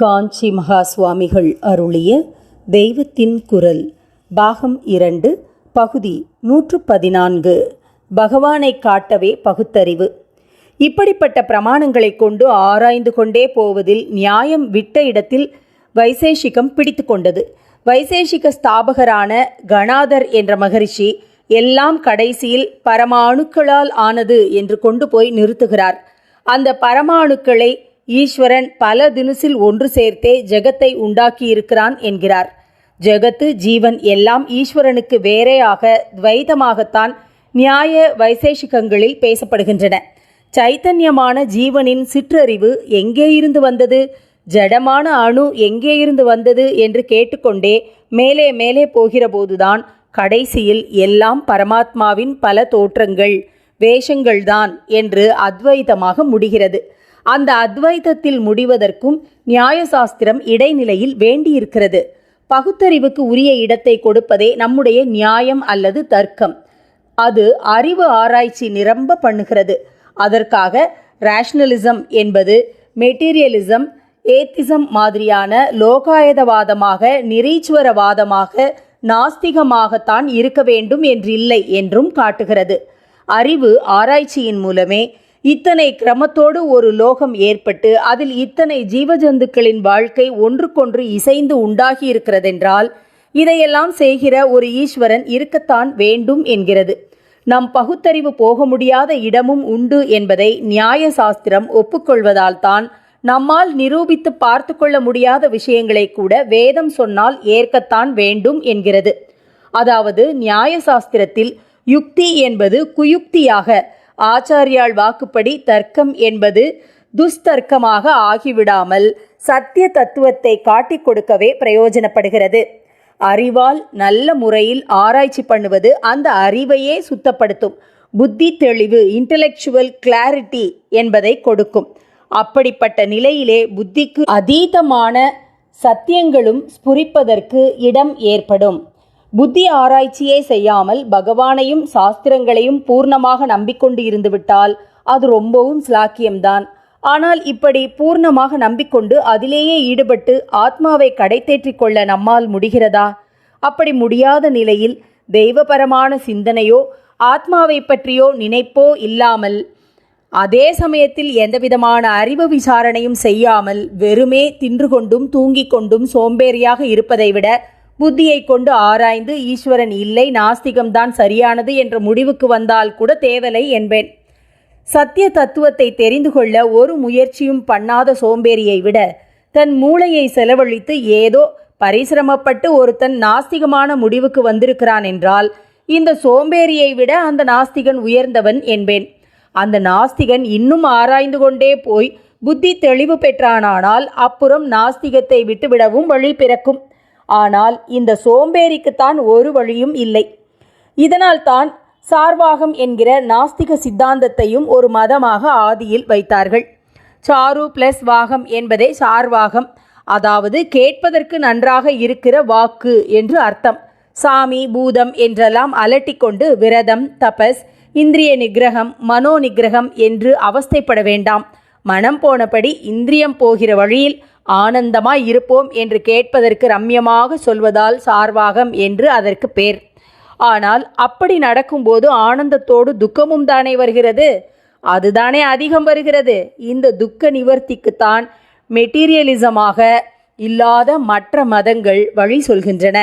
காஞ்சி மகா சுவாமிகள் அருளிய தெய்வத்தின் குரல் பாகம் இரண்டு பகுதி நூற்று பதினான்கு. பகவானை காட்டவே பகுத்தறிவு. இப்படிப்பட்ட பிரமாணங்களைக் கொண்டு ஆராய்ந்து கொண்டே போவதில் நியாயம் விட்ட இடத்தில் வைசேஷிகம் பிடித்து கொண்டது. வைசேஷிக ஸ்தாபகரான கணாதர் என்ற மகரிஷி எல்லாம் கடைசியில் பரமாணுக்களால் ஆனது என்று கொண்டு போய் நிறுத்துகிறார். அந்த பரமாணுக்களை ஈஸ்வரன் பல தினுசில் ஒன்று சேர்த்தே ஜெகத்தை உண்டாக்கியிருக்கிறான் என்கிறார். ஜெகத்து ஜீவன் எல்லாம் ஈஸ்வரனுக்கு வேறேயாக துவைதமாகத்தான் நியாய வைசேஷிகங்களில் பேசப்படுகின்றன. சைத்தன்யமான ஜீவனின் சிற்றறிவு எங்கே இருந்து வந்தது? ஜடமான அணு எங்கே இருந்து வந்தது என்று கேட்டுக்கொண்டே மேலே மேலே போகிறபோதுதான் கடைசியில் எல்லாம் பரமாத்மாவின் பல தோற்றங்கள் வேஷங்கள்தான் என்று அத்வைதமாக முடிகிறது. அந்த அத்வைதத்தில் முடிவதற்கும் நியாயசாஸ்திரம் இடைநிலையில் வேண்டியிருக்கிறது. பகுத்தறிவுக்கு உரிய இடத்தை கொடுப்பதே நம்முடைய நியாயம் அல்லது தர்க்கம். அது அறிவு ஆராய்ச்சி நிரம்ப பண்ணுகிறது. அதற்காக ரேஷ்னலிசம் என்பது மெட்டீரியலிசம் ஏத்திசம் மாதிரியான லோகாயதவாதமாக நிரீச்சுவரவாதமாக நாஸ்திகமாகத்தான் இருக்க வேண்டும் என்றில்லை என்றும் காட்டுகிறது. அறிவு ஆராய்ச்சியின் மூலமே இத்தனை கிரமத்தோடு ஒரு லோகம் ஏற்பட்டு அதில் இத்தனை ஜீவஜந்துக்களின் வாழ்க்கை ஒன்றுக்கொன்று இசைந்து உண்டாகி இருக்கிறதென்றால் இதையெல்லாம் செய்கிற ஒரு ஈஸ்வரன் இருக்கத்தான் வேண்டும் என்கிறது. நம் பகுத்தறிவு போக முடியாத இடமும் உண்டு என்பதை நியாய சாஸ்திரம் ஒப்புக்கொள்வதால் தான் நம்மால் நிரூபித்து பார்த்து கொள்ள முடியாத விஷயங்களை கூட வேதம் சொன்னால் ஏற்கத்தான் வேண்டும் என்கிறது. அதாவது நியாய சாஸ்திரத்தில் யுக்தி என்பது குயுக்தியாக ஆச்சாரியால் வாக்குப்படி தர்க்கம் என்பது துஸ்தர்க்கமாக ஆகிவிடாமல் சத்திய தத்துவத்தை காட்டிக் கொடுக்கவே பிரயோஜனப்படுகிறது. அறிவால் நல்ல முறையில் ஆராய்ச்சி பண்ணுவது அந்த அறிவையே சுத்தப்படுத்தும். புத்தி தெளிவு இன்டலெக்சுவல் கிளாரிட்டி என்பதை கொடுக்கும். அப்படிப்பட்ட நிலையிலே புத்திக்கு அதீதமான சத்தியங்களும் ஸ்புரிப்பதற்கு இடம் ஏற்படும். புத்தி ஆராய்ச்சியே செய்யாமல் பகவானையும் சாஸ்திரங்களையும் பூர்ணமாக நம்பிக்கொண்டு இருந்துவிட்டால் அது ரொம்பவும் சிலாக்கியம்தான். ஆனால் இப்படி பூர்ணமாக நம்பிக்கொண்டு அதிலேயே ஈடுபட்டு ஆத்மாவை கடைத்தேற்றிக் கொள்ள நம்மால் முடிகிறதா? அப்படி முடியாத நிலையில் தெய்வபரமான சிந்தனையோ ஆத்மாவை பற்றியோ நினைப்போ இல்லாமல் அதே சமயத்தில் எந்தவிதமான அறிவு விசாரணையும் செய்யாமல் வெறுமே தின்று கொண்டும் தூங்கிக் கொண்டும் சோம்பேறியாக இருப்பதை விட புத்தியை கொண்டு ஆராய்ந்து ஈஸ்வரன் இல்லை நாஸ்திகம்தான் சரியானது என்ற முடிவுக்கு வந்தால் கூட தேவலை என்பேன். சத்திய தத்துவத்தை தெரிந்து கொள்ள ஒரு முயற்சியும் பண்ணாத சோம்பேறியை விட தன் மூளையை செலவழித்து ஏதோ பரிசிரமப்பட்டு ஒருத்தன் நாஸ்திகமான முடிவுக்கு வந்திருக்கிறான் என்றால் இந்த சோம்பேறியை விட அந்த நாஸ்திகன் உயர்ந்தவன் என்பேன். அந்த நாஸ்திகன் இன்னும் ஆராய்ந்து கொண்டே போய் புத்தி தெளிவு பெற்றானானால் அப்புறம் நாஸ்திகத்தை விட்டுவிடவும் வழி பிறக்கும். ஆனால் இந்த சோம்பேறிக்குத்தான் ஒரு வழியும் இல்லை. இதனால் தான் சார்வாகம் என்கிற நாஸ்திக சித்தாந்தத்தையும் ஒரு மதமாக ஆதியில் வைத்தார்கள். சாரு பிளஸ் வாகம் என்பதே சார்வாகம். அதாவது கேட்பதற்கு நன்றாக இருக்கிற வாக்கு என்று அர்த்தம். சாமி பூதம் என்றெல்லாம் அலட்டிக்கொண்டு விரதம் தபஸ் இந்திரிய நிகிரகம் மனோ நிகிரகம் என்று அவஸ்தைப்பட வேண்டாம். மனம் போனபடி இந்திரியம் போகிற வழியில் ஆனந்தமாய் இருப்போம் என்று கேட்பதற்கு ரம்யமாக சொல்வதால் சார்வாகம் என்று அதற்கு பேர். ஆனால் அப்படி நடக்கும்போது ஆனந்தத்தோடு துக்கமும் தானே வருகிறது? அதுதானே அதிகம் வருகிறது. இந்த துக்க நிவர்த்திக்குத்தான் மெட்டீரியலிசமாக இல்லாத மற்ற மதங்கள் வழி சொல்கின்றன.